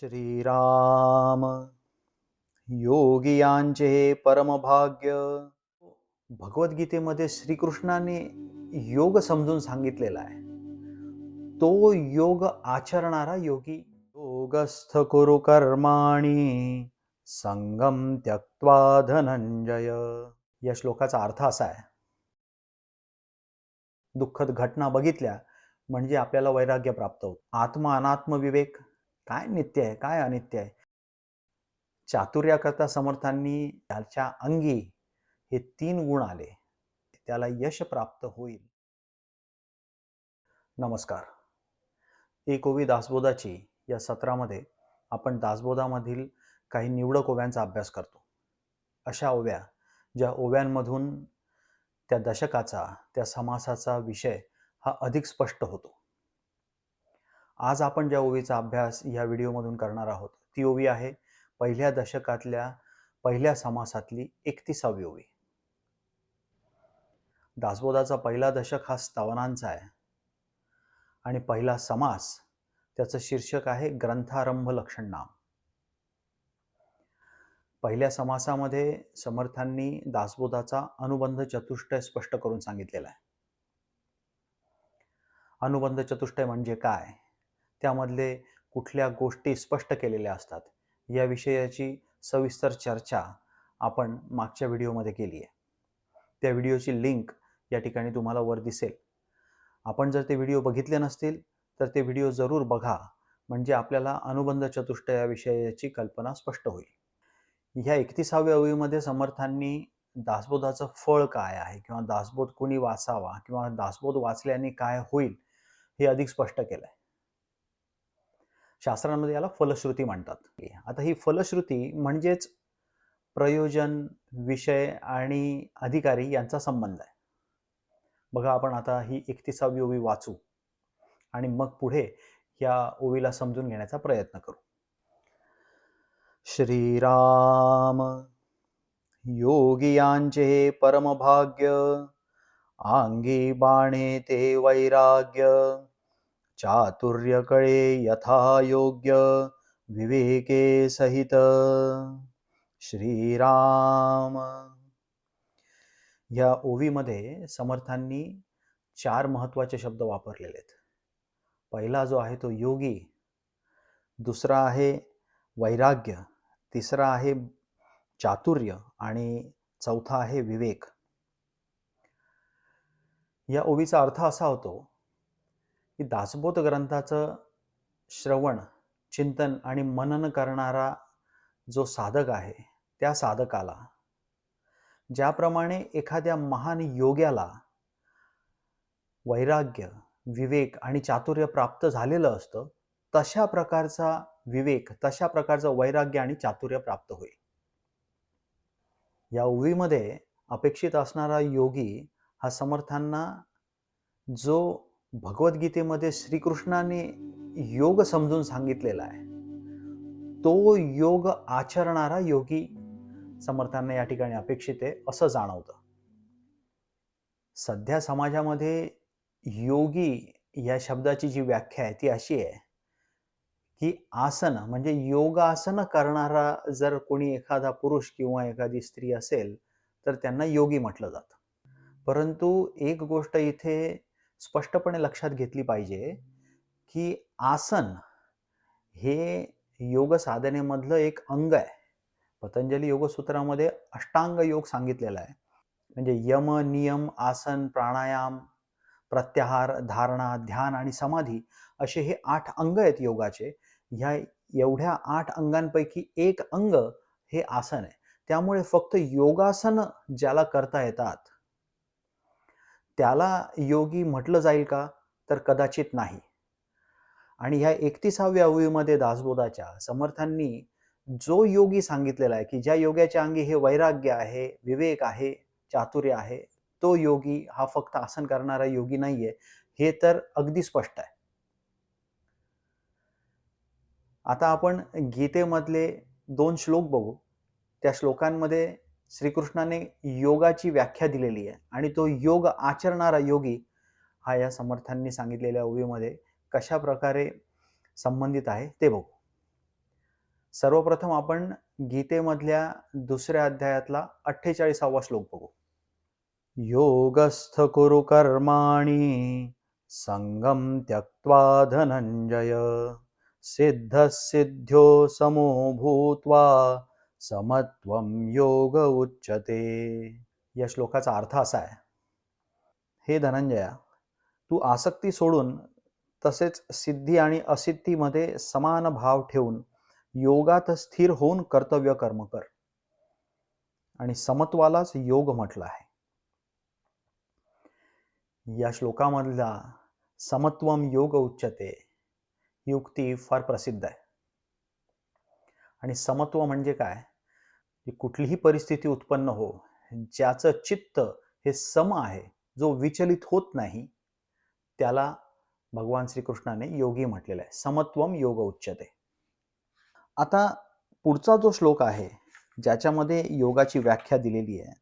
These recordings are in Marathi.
श्रीराम। योगियांचे हे परमभाग्य. भगवद्गीतेमध्ये श्रीकृष्णाने योग समजून सांगितलेला आहे. तो योग आचरणारा योगी. योगस्थ कुरु कर्माणी संगम त्यक्त्वा धनंजय. या श्लोकाचा अर्थ असा आहे. दुःखद घटना बघितल्या म्हणजे आपल्याला वैराग्य प्राप्त होत. आत्मा अनात्म विवेक काय नित्य आहे? काय अनित्य आहे? चातुर्याकरता समर्थांनी त्याच्या अंगी हे तीन गुण आले. त्याला यश प्राप्त होईल. नमस्कार. एक ओवी दासबोधाची या सत्रामध्ये आपण दासबोधामधील काही निवडक ओव्यांचा अभ्यास करतो. अशा ओव्या ज्या ओव्यांमधून त्या दशकाचा त्या समासाचा विषय हा अधिक स्पष्ट होतो. आज आपण ज्या ओवीचा अभ्यास या व्हिडिओमधून करणार आहोत ती ओवी आहे पहिल्या दशकातल्या पहिल्या समासातली एकतीसावी ओवी. दासबोधाचा पहिला दशक हा स्तवनांचा आहे. आणि पहिला समास त्याचं शीर्षक आहे ग्रंथारंभ लक्षण नाम. पहिल्या समासामध्ये समर्थांनी दासबोधाचा अनुबंध चतुष्टय स्पष्ट करून सांगितलेला आहे. अनुबंध चतुष्टय म्हणजे काय? त्यामधले कुठल्या गोष्टी स्पष्ट केलेल्या असतात या विषयाची सविस्तर चर्चा आपण मागच्या व्हिडिओमध्ये केली आहे. त्या व्हिडिओची लिंक या ठिकाणी तुम्हाला वर दिसेल. आपण जर ते व्हिडिओ बघितले नसतील तर ते व्हिडिओ जरूर बघा म्हणजे आपल्याला अनुबंध चतुष्ट या विषयाची कल्पना स्पष्ट होईल. ह्या एकतीसाव्या ओळीमध्ये समर्थांनी दासबोधाचं फळ काय आहे किंवा दासबोध कुणी वाचावा किंवा दासबोध वाचल्याने काय होईल हे अधिक स्पष्ट केलं आहे शास्त्रांमध्ये याला फलश्रुती म्हणतात. आता ही फलश्रुती म्हणजेच प्रयोजन विषय आणि अधिकारी यांचा संबंध आहे. बघा आपण आता ही एकतीसावी ओवी वाचू आणि मग पुढे या ओवीला समजून घेण्याचा प्रयत्न करू. श्रीराम योगियांचे परमभाग्य आंगी बाणे ते वैराग्य चातुर्य कळे यथा योग्य विवेके सहित। श्रीराम। या ओवीमध्ये समर्थांनी चार महत्त्वाचे शब्द वापरलेले आहेत. पहिला जो आहे तो योगी दुसरा आहे वैराग्य तिसरा आहे चातुर्य आणि चौथा आहे विवेक. या ओवीचा अर्थ असा होतो की दासबोध ग्रंथाचं श्रवण चिंतन आणि मनन करणारा जो साधक आहे त्या साधकाला ज्याप्रमाणे एखाद्या महान योग्याला वैराग्य विवेक आणि चातुर्य प्राप्त झालेलं असतं तशा प्रकारचा विवेक तशा प्रकारचं वैराग्य आणि चातुर्य प्राप्त होईल. या ओवीमध्ये अपेक्षित असणारा योगी हा समर्थांना जो भगवद्गीतेमध्ये श्रीकृष्णाने योग समजून सांगितलेला आहे. तो योग आचरणारा योगी समर्थांना या ठिकाणी अपेक्षित आहे असं जाणवतं. सध्या समाजामध्ये योगी या शब्दाची जी व्याख्या आहे ती अशी आहे की आसन म्हणजे योगासन करणारा जर कोणी एखादा पुरुष किंवा एखादी स्त्री असेल तर त्यांना योगी म्हटलं जातं. परंतु एक गोष्ट इथे स्पष्टपणे लक्षात घेतली पाहिजे की आसन हे योग साधनेमधलं एक अंग आहे. पतंजली योगसूत्रामध्ये अष्टांग योग सांगितलेला आहे. म्हणजे यम नियम आसन प्राणायाम प्रत्याहार धारणा ध्यान आणि समाधी असे हे आठ अंग आहेत योगाचे. ह्या एवढ्या आठ अंगांपैकी एक अंग हे आसन आहे. त्यामुळे फक्त योगासन ज्याला करता येतात त्याला योगी म्हटलं जाईल का? तर कदाचित नाही. आणि ह्या एकतीसाव्या ओळीमध्ये दासबोधाच्या समर्थांनी जो योगी सांगितलेला आहे की ज्या योग्याच्या अंगी हे वैराग्य आहे विवेक आहे चातुर्य आहे तो योगी हा फक्त आसन करणारा योगी नाहीये हे तर अगदी स्पष्ट आहे. आता आपण गीतेमधले दोन श्लोक बघू. त्या श्लोकांमध्ये श्रीकृष्णाने योगाची व्याख्या दिलेली आहे. आणि तो योग आचरणारा योगी हा या समर्थांनी सांगितलेल्या ओवीमध्ये कशा प्रकारे संबंधित आहे ते बघू. सर्वप्रथम आपण गीतेमधल्या दुसऱ्या अध्यायातला अठ्ठेचाळीसावा श्लोक बघू. योगस्थ कुरु कर्माणी संगम त्यक्त्वा धनंजय सिद्ध सिद्ध्यो समो भूत्वा समत्वम योग उच्चते या श्लोकाचा अर्थ असा आहे. हे धनंजया तू आसक्ती सोडून तसेच सिद्धी आणि असिद्धीमध्ये समान भाव ठेवून योगात स्थिर होऊन कर्तव्य कर्म कर. आणि समत्वालाच योग म्हटलं आहे. या श्लोकामधला समत्वम योग उच्चते युक्ती फार प्रसिद्ध आहे. आणि समत्व म्हणजे काय? की कुठलीही परिस्थिती उत्पन्न हो ज्याचं चित्त हे सम आहे जो विचलित होत नाही त्याला भगवान श्रीकृष्णाने योगी म्हटलेला आहे. समत्वम योग उच्चते आता पुढचा जो श्लोक आहे ज्याच्यामध्ये योगाची व्याख्या दिलेली आहे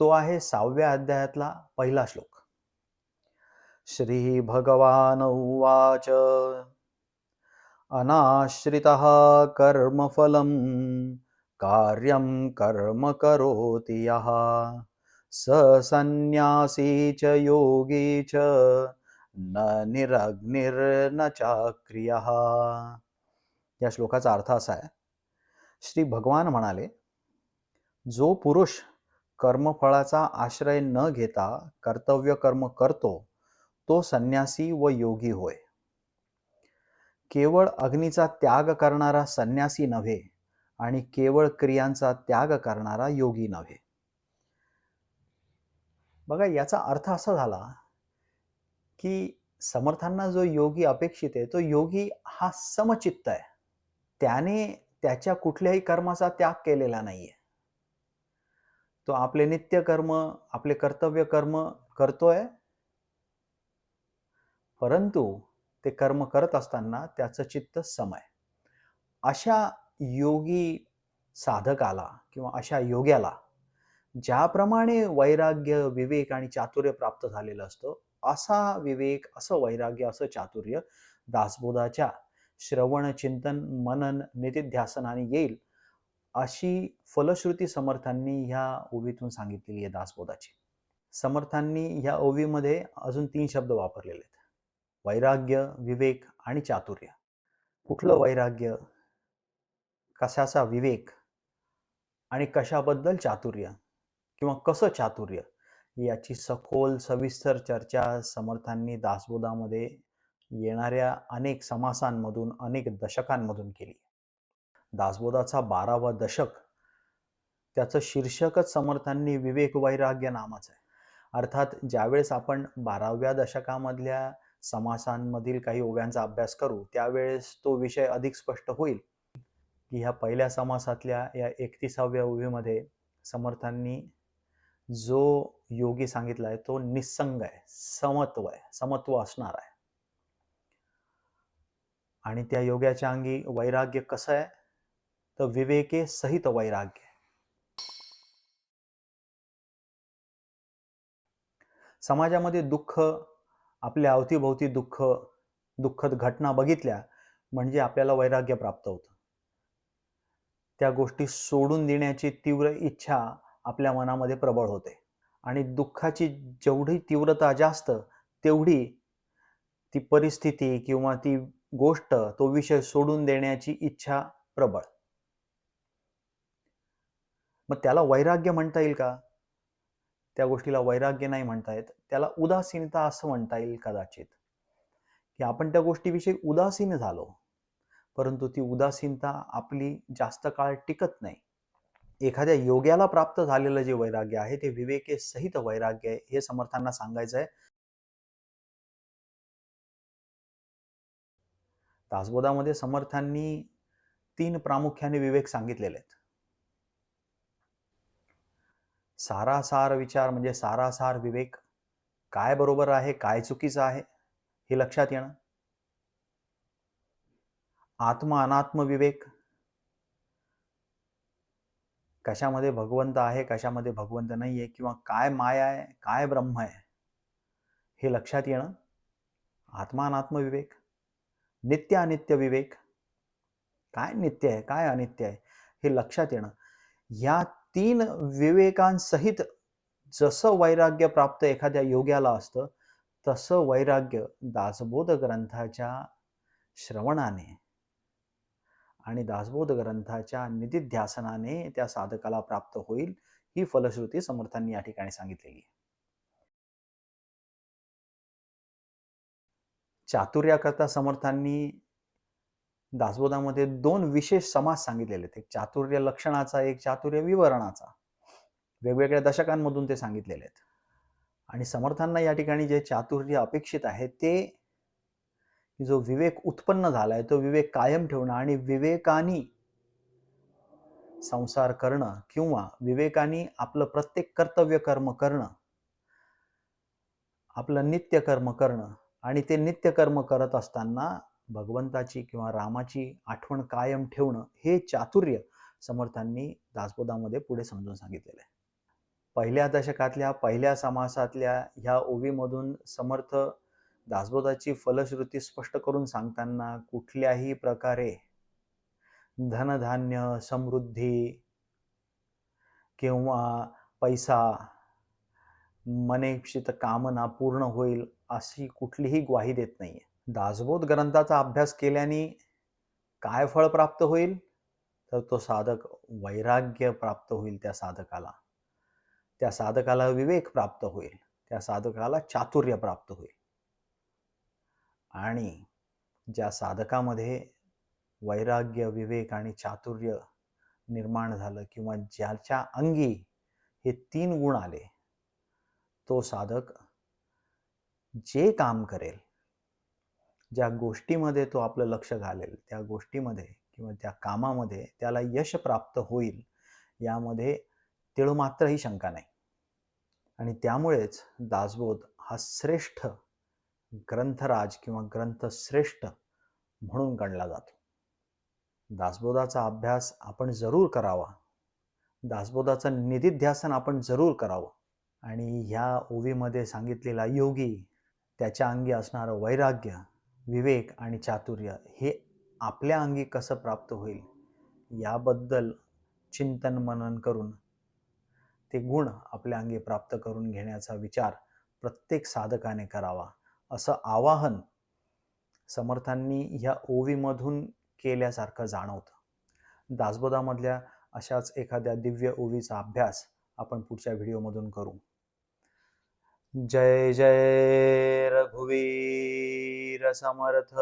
तो आहे सहाव्या अध्यायातला पहिला श्लोक. श्री भगवान उवाच. अनाश्रितः कर्मफलं कार्यं कर्म करोति यः। स संन्यासी च योगी च न निरग्निर्न चाक्रियः। या श्लोकाचा अर्थ असा आहे श्री भगवान म्हणाले जो पुरुष कर्मफळाचा आश्रय न घेता कर्तव्य कर्म करतो तो संन्यासी व योगी होय. केवळ अग्नीचा त्याग करणारा संन्यासी नव्हे आणि केवळ क्रियांचा त्याग करणारा योगी नव्हे. बघा याचा अर्थ असा झाला की समर्थांना जो योगी अपेक्षित आहे तो योगी हा समचित्त आहे. त्याने त्याच्या कुठल्याही कर्माचा त्याग केलेला नाहीये. तो आपले नित्य कर्म आपले कर्तव्य कर्म करतोय. परंतु ते कर्म करत असताना त्याचं चित्त सम आहे. अशा योगी साधकाला किंवा अशा योग्याला ज्याप्रमाणे वैराग्य विवेक आणि चातुर्य प्राप्त झालेलं असतं असा विवेक असं वैराग्य असं चातुर्य दासबोधाच्या श्रवण चिंतन मनन नितिध्यासनाने येईल अशी फलश्रुती समर्थांनी ह्या ओवीतून सांगितलेली आहे दासबोधाची. समर्थांनी ह्या ओवीमध्ये अजून तीन शब्द वापरलेले आहेत. वैराग्य विवेक आणि चातुर्य. कुठलं वैराग्य? कशाचा विवेक आणि कशाबद्दल चातुर्य किंवा कसं चातुर्य याची सखोल सविस्तर चर्चा समर्थांनी दासबोधामध्ये येणाऱ्या अनेक समासांमधून अनेक दशकांमधून केली. दासबोधाचा बारावा दशक त्याचं शीर्षकच समर्थांनी विवेक वैराग्य नामाचं आहे. अर्थात ज्यावेळेस आपण बाराव्या दशकामधल्या समासांमधील काही ओव्यांचा अभ्यास करू त्यावेळेस तो विषय अधिक स्पष्ट होईल. की ह्या पहिल्या समासातल्या या एकतीसाव्या ओवीमध्ये समर्थांनी जो योगी सांगितला आहे तो निसंग आहे समत्व आहे समत्व असणार आहे. आणि त्या योग्याच्या अंगी वैराग्य कसं आहे? तर विवेके सहित वैराग्य. समाजामध्ये दुःख आपल्या अवतीभोवती दुःख दुःखद घटना बघितल्या म्हणजे आपल्याला वैराग्य प्राप्त होतं. त्या गोष्टी सोडून देण्याची तीव्र इच्छा आपल्या मनामध्ये प्रबळ होते. आणि दुःखाची जेवढी तीव्रता जास्त तेवढी ती परिस्थिती किंवा ती गोष्ट तो विषय सोडून देण्याची इच्छा प्रबळ. मग त्याला वैराग्य म्हणता येईल का? त्या गोष्टीला वैराग्य नाही म्हणता येत. त्याला उदासीनता असं म्हणता येईल कदाचित. की आपण त्या गोष्टीविषयी उदासीन झालो. परंतु ती उदासीनता आपली जास्त काळ टिकत नाही. एखाद्या योग्याला प्राप्त झालेलं जे वैराग्य आहे ते विवेके सहित वैराग्य आहे हे समर्थांना सांगायचं आहे. दासबोधामध्ये समर्थांनी तीन प्रामुख्याने विवेक सांगितलेले आहेत. सारासार विचार म्हणजे सारासार विवेक काय बरोबर आहे काय चुकीचं आहे हे लक्षात येणं. आत्म अनात्म विवेक कशामध्ये भगवंत आहे कशामध्ये भगवंत नाही आहे किंवा काय माया आहे काय ब्रह्म आहे हे लक्षात येणं आत्मा अनात्म विवेक नित्य अनित्य विवेक. काय नित्य आहे काय अनित्य आहे हे लक्षात येणं. या तीन विवेकांसहित जसं वैराग्य प्राप्त एखाद्या योग्याला असतं तसं वैराग्य दासबोध ग्रंथाच्या श्रवणाने आणि दासबोध ग्रंथाच्या निधिध्यासनाने त्या साधकाला प्राप्त होईल ही फलश्रुती समर्थांनी या ठिकाणी सांगितलेली आहे. चातुर्याकरता समर्थांनी दासबोधामध्ये दोन विशेष समास सांगितलेले आहेत. एक चातुर्य लक्षणाचा एक चातुर्य विवरणाचा. वेगवेगळ्या दशकांमधून ते सांगितलेले आहेत. आणि समर्थांना या ठिकाणी जे चातुर्य अपेक्षित आहे ते जो विवेक उत्पन्न झालाय तो विवेक कायम ठेवणं आणि विवेकानी संसार करणं किंवा विवेकानी आपलं प्रत्येक कर्तव्य कर्म करणं आपलं नित्य कर्म करणं आणि ते नित्य कर्म करत असताना भगवंताची किंवा रामाची आठवण कायम ठेवणं हे चातुर्य समर्थांनी दासबोधामध्ये पुढे समजून सांगितलेलं आहे. पहिल्या दशकातल्या पहिल्या समासातल्या ह्या ओवीमधून समर्थ दासबोधाची फलश्रुती स्पष्ट करून सांगताना कुठल्याही प्रकारे धनधान्य समृद्धी किंवा पैसा मनेक्षित कामना पूर्ण होईल अशी कुठलीही ग्वाही देत नाहीये. दासबोध ग्रंथाचा अभ्यास केल्याने काय फळ प्राप्त होईल? तर तो साधक वैराग्य प्राप्त होईल त्या साधकाला. त्या साधकाला विवेक प्राप्त होईल. त्या साधकाला चातुर्य प्राप्त होईल. आणि ज्या साधकामध्ये वैराग्य विवेक आणि चातुर्य निर्माण झालं किंवा ज्याच्या अंगी हे तीन गुण आले तो साधक जे काम करेल ज्या गोष्टीमध्ये तो आपलं लक्ष घालेल त्या गोष्टीमध्ये किंवा त्या कामामध्ये त्याला यश प्राप्त होईल यामध्ये तिळमात्रही शंका नाही. आणि त्यामुळेच दासबोध हा श्रेष्ठ ग्रंथराज किंवा ग्रंथश्रेष्ठ म्हणून गणला जातो. दासबोधाचा अभ्यास आपण जरूर करावा. दासबोधाचं निधिध्यासन आपण जरूर करावं. आणि ह्या ओवीमध्ये सांगितलेला योगी त्याच्या अंगी असणारं वैराग्य विवेक आणि चातुर्य हे आपल्या अंगी कसं प्राप्त होईल याबद्दल चिंतन मनन करून ते गुण आपल्या अंगी प्राप्त करून घेण्याचा विचार प्रत्येक साधकाने करावा. असं आवाहन समर्थांनी ह्या ओवीमधून केल्यासारखं जाणवतं. दासबोधामधल्या अशाच एखाद्या दिव्य ओवीचा अभ्यास आपण पुढच्या व्हिडिओमधून करू. जय जय रघुवीर समर्थ!